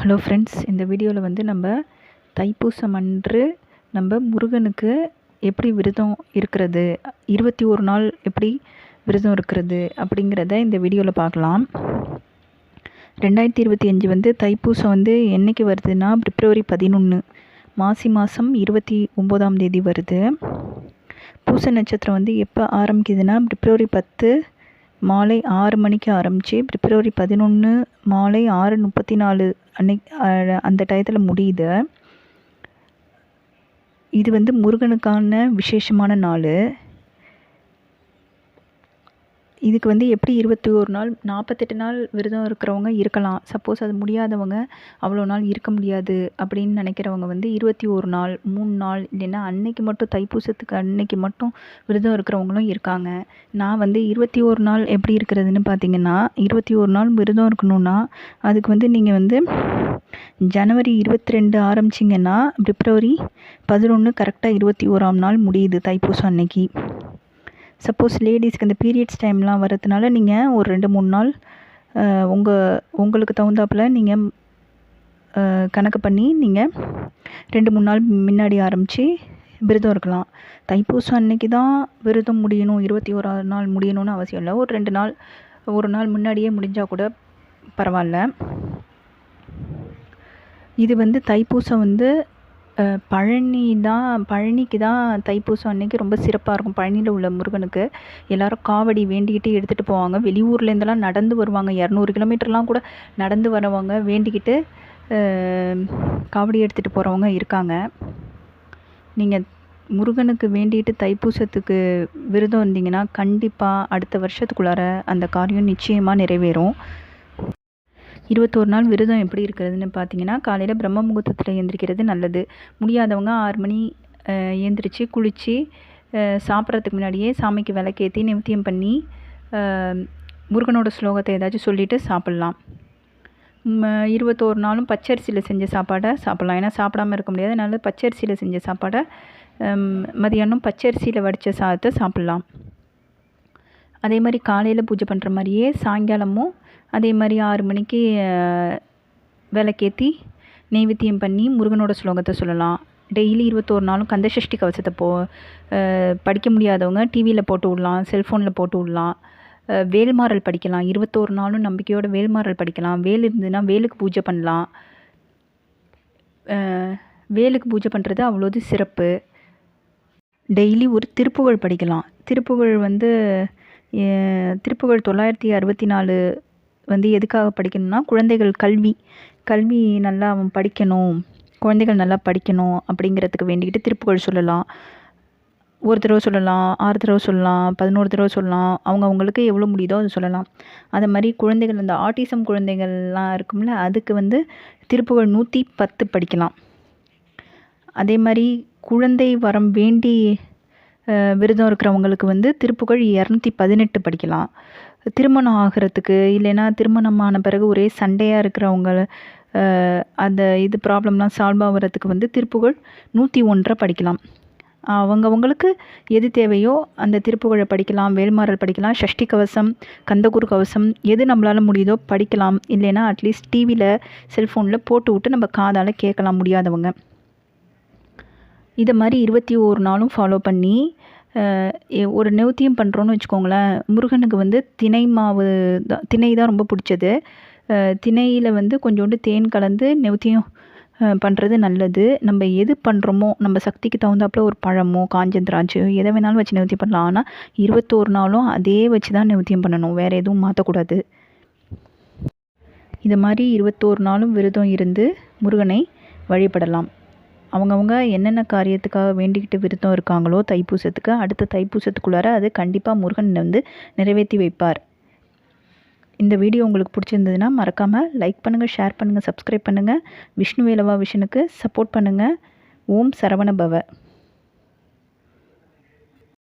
Hello friends இந்த வீடியோவில் வந்து நம்ம தைப்பூசம் அன்று நம்ம முருகனுக்கு எப்படி விரதம் இருக்கிறது இருபத்தி ஒரு நாள் எப்படி விரதம் இருக்கிறது அப்படிங்கிறத இந்த வீடியோவில் பார்க்கலாம். ரெண்டாயிரத்தி இருபத்தி அஞ்சு வந்து தைப்பூசம் வந்து என்றைக்கு வருதுன்னா பிப்ரவரி பதினொன்று மாசி மாதம் இருபத்தி ஒம்போதாம் தேதி வருது. பூச நட்சத்திரம் வந்து எப்போ ஆரம்பிக்குதுன்னா பிப்ரவரி பத்து மாலை ஆறு மணிக்கு ஆரம்பித்து பிப்ரவரி பதினொன்று மாலை ஆறு முப்பத்தி நாலு அன்னைக்கு அந்த டயத்தில் முடியுது. இது வந்து முருகனுக்கான விசேஷமான நாள். இதுக்கு வந்து எப்படி இருபத்தி ஒரு நாள் நாற்பத்தெட்டு நாள் விரதம் இருக்கிறவங்க இருக்கலாம். சப்போஸ் அது முடியாதவங்க அவ்வளோ நாள் இருக்க முடியாது அப்படின்னு நினைக்கிறவங்க வந்து இருபத்தி ஒரு நாள் மூணு நாள் இல்லைன்னா அன்னைக்கு மட்டும் தைப்பூசத்துக்கு அன்னைக்கு மட்டும் விரதம் இருக்கிறவங்களும் இருக்காங்க. நான் வந்து இருபத்தி ஒரு நாள் எப்படி இருக்கிறதுன்னு பார்த்தீங்கன்னா இருபத்தி ஒரு நாள் விரதம் இருக்கணும்னா அதுக்கு வந்து நீங்கள் வந்து ஜனவரி இருபத்தி ரெண்டு ஆரம்பிச்சிங்கன்னா பிப்ரவரி பதினொன்று கரெக்டாக இருபத்தி ஓராம் நாள் முடியுது தைப்பூசம் அன்னைக்கு. சப்போஸ் லேடிஸ்க்கு இந்த பீரியட்ஸ் டைம்லாம் வரதுனால நீங்கள் ஒரு ரெண்டு மூணு நாள் உங்கள் உங்களுக்கு தகுந்தாப்பில் நீங்கள் கணக்கு பண்ணி நீங்கள் ரெண்டு மூணு நாள் முன்னாடி ஆரம்பித்து விரதம் இருக்கலாம். தைப்பூசம் அன்னைக்கு தான் விரதம் முடியணும் இருபத்தி ஓராறு நாள் முடியணும்னு அவசியம் இல்லை. ஒரு ரெண்டு நாள் ஒரு நாள் முன்னாடியே முடிஞ்சால் கூட பரவாயில்ல. இது வந்து தைப்பூசம் வந்து பழனி தான் பழனிக்கு தான் தைப்பூசம் அன்னைக்கு ரொம்ப சிறப்பாக இருக்கும். பழனியில் உள்ள முருகனுக்கு. எல்லோரும் காவடி வேண்டிக்கிட்டு எடுத்துகிட்டு போவாங்க. வெளியூர்லேருந்தெல்லாம் நடந்து வருவாங்க. இரநூறு கிலோமீட்டர்லாம் கூட நடந்து வரவங்க வேண்டிக்கிட்டு காவடி எடுத்துகிட்டு போகிறவங்க இருக்காங்க. நீங்கள் முருகனுக்கு வேண்டிட்டு தைப்பூசத்துக்கு விரதம் இருந்தீங்கன்னா கண்டிப்பாக அடுத்த வருஷத்துக்குள்ளார அந்த காரியம் நிச்சயமாக நிறைவேறும். இருபத்தோரு நாள் விரதம் எப்படி இருக்கிறதுன்னு பார்த்தீங்கன்னா காலையில் பிரம்ம முகூர்த்தத்தில் எழுந்திரிக்கிறது நல்லது. முடியாதவங்க ஆறு மணி எழுந்திரிச்சு குளித்து சாப்பிட்றதுக்கு முன்னாடியே சாமிக்கு விளக்கேற்றி நிமித்தியம் பண்ணி முருகனோட ஸ்லோகத்தை ஏதாச்சும் சொல்லிவிட்டு சாப்பிட்லாம். இருபத்தோரு நாளும் பச்சரிசியில் செஞ்ச சாப்பாடை சாப்பிட்லாம். ஏன்னா சாப்பிடாம இருக்க முடியாது. அதனால் பச்சரிசியில் செஞ்ச சாப்பாடை மதியானம் பச்சரிசியில் வடித்த சாதத்தை சாப்பிட்லாம். அதே மாதிரி காலையில் பூஜை பண்ணுற மாதிரியே சாயங்காலமும் அதே மாதிரி ஆறு மணிக்கு விளக்கேற்றி நெய்வேத்தியம் பண்ணி முருகனோட ஸ்லோகத்தை சொல்லலாம். டெய்லி இருபத்தோரு நாளும் கந்தசஷ்டி கவசத்தை போ படிக்க முடியாதவங்க டிவியில் போட்டு விடலாம் செல்ஃபோனில் போட்டு விடலாம். வேல்மாறல் படிக்கலாம். இருபத்தோரு நாளும் நம்பிக்கையோட வேல்மாறல் படிக்கலாம். வேல் இருந்ததுன்னா வேலுக்கு பூஜை பண்ணலாம். வேலுக்கு பூஜை பண்ணுறது அவ்வளோது சிறப்பு. டெய்லி ஒரு திருப்புகழ் படிக்கலாம். திருப்புகழ் வந்து திருப்புகழ் தொள்ளாயிரத்தி அறுபத்தி நாலு வந்து எதுக்காக படிக்கணும்னா குழந்தைகள் கல்வி கல்வி நல்லா அவன் படிக்கணும் குழந்தைகள் நல்லா படிக்கணும் அப்படிங்கிறதுக்கு வேண்டிக்கிட்டு திருப்புகழ் சொல்லலாம். ஒரு தடவை சொல்லலாம் ஆறு தடவை சொல்லலாம் பதினோரு தடவை சொல்லலாம் அவங்க அவங்களுக்கு எவ்வளோ முடியுதோ அது சொல்லலாம். அதை மாதிரி குழந்தைகள் இந்த ஆட்டிசம் குழந்தைகள்லாம் இருக்கும்ல அதுக்கு வந்து திருப்புகழ் நூற்றி பத்து படிக்கலாம். அதே மாதிரி குழந்தை வரம் வேண்டி விரதம் இருக்கிறவங்களுக்கு வந்து திருப்புகழ் இரநூத்தி பதினெட்டு படிக்கலாம். திருமணம் ஆகிறதுக்கு இல்லைன்னா திருமணமான பிறகு ஒரே சண்டையாக இருக்கிறவங்க அந்த இது ப்ராப்ளம்லாம் சால்வ் ஆகிறதுக்கு வந்து திருப்புகழ் நூற்றி ஒன்றை படிக்கலாம். அவங்கவுங்களுக்கு எது தேவையோ அந்த திருப்புகழை படிக்கலாம் வேல்மாறல் படிக்கலாம் ஷஷ்டி கவசம் கந்தகுரு கவசம் எது நம்மளால் முடியுதோ படிக்கலாம். இல்லைன்னா அட்லீஸ்ட் டிவியில் செல்ஃபோனில் போட்டு விட்டு நம்ம காதால் கேட்கலாம் முடியாதவங்க. இதை மாதிரி இருபத்தி ஒரு நாளும் ஃபாலோ பண்ணி ஒரு நெவுத்தியம் பண்ணுறோன்னு வச்சுக்கோங்களேன் முருகனுக்கு வந்து தினை மாவு தான் திணை தான் ரொம்ப பிடிச்சது. திணையில் வந்து கொஞ்சோண்டு தேன் கலந்து நெவுத்தியம் பண்ணுறது நல்லது. நம்ம எது பண்ணுறோமோ நம்ம சக்திக்கு தகுந்தாப்புல ஒரு பழமோ காஞ்சந்திராஜோ எதை வேணாலும் வச்சு நிவர்த்தியம் பண்ணலாம். ஆனால் இருபத்தோரு நாளும் அதே வச்சு தான் நிவர்த்தியம் பண்ணணும். வேறு எதுவும் மாற்றக்கூடாது இது மாதிரி இருபத்தோரு நாளும் விரதம் இருந்து முருகனை வழிபடலாம். அவங்கவுங்க என்னென்ன காரியத்துக்காக வேண்டிக்கிட்டு விருத்தம் இருக்காங்களோ தைப்பூசத்துக்கு அடுத்த தைப்பூசத்துக்குள்ளார அது கண்டிப்பாக முருகன் வந்து நிறைவேற்றி வைப்பார். இந்த வீடியோ உங்களுக்கு பிடிச்சிருந்ததுன்னா மறக்காமல் லைக் பண்ணுங்கள் ஷேர் பண்ணுங்கள் சப்ஸ்கிரைப் பண்ணுங்கள் விஷ்ணு வேலவா விஷனுக்கு சப்போர்ட் பண்ணுங்கள் ஓம் சரவண பவ.